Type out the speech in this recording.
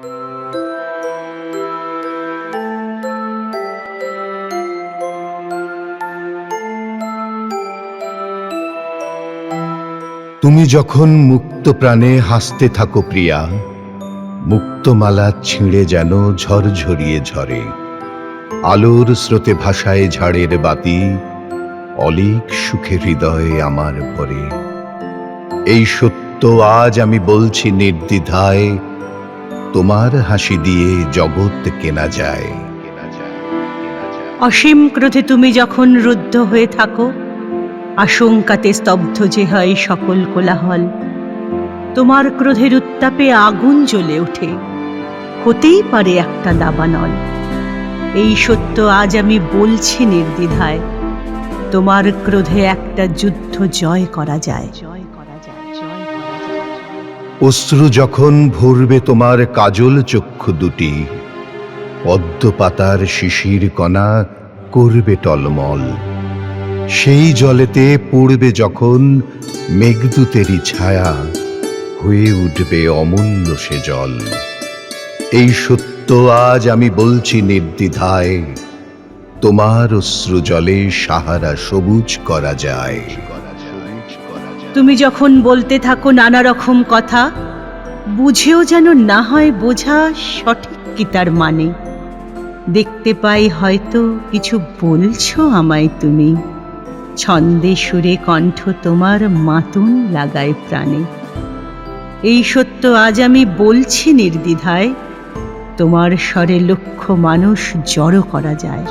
তুমি যখন মুক্ত প্রাণে হাসতে থাকো প্রিয়া, মুক্তমালা ছিঁড়ে যেন ঝরঝরিয়ে ঝরে। আলোর স্রোতে ভাষায় ঝাড়ের বাতি, অলিক সুখে হৃদয়ে আমার ভরে। এই সত্য আজ আমি বলছি নির্দ্বিধায় তোমার হাসি দিয়ে জগৎ কেনা যায়। অসীম ক্রোধে তুমি যখন রুদ্ধ হয়ে থাকো, আশঙ্কাতে স্তব্ধ যে হয় সকল কোলাহল। তোমার ক্রোধের উত্তাপে আগুন জ্বলে ওঠে, হতেই পারে একটা দাবানল। এই সত্য আজ আমি বলছি নির্দ্বিধায়, তোমার ক্রোধে একটা যুদ্ধ জয় করা যায়। জয় করা যায় অশ্রু যখন ভরবে তোমার কাজল চক্ষু দুটি পদ্ম পাতার শিশির কণা করবে টলমল। সেই জলেতে পড়বে যখন মেঘদূতেরই ছায়া, হয়ে উঠবে অমূল্য সে জল। এই সত্য আজ আমি বলছি নির্দ্বিধায়, তোমার অশ্রু জলে সাহারা সবুজ করা যায়। তুমি যখন বলতে থাকো নানা রকম কথা, বুঝেও যেন না হয় বোঝা সঠিক কি তার মানে। দেখতে পাই হয়তো কিছু বলছো আমায় তুমি। ছন্দে সুরে কণ্ঠ তোমার মাতুন লাগায় প্রাণে। এই সত্য আজ আমি বলছি নির্দ্বিধায়, তোমার স্বরে লক্ষ মানুষ জড়ো করা যায়।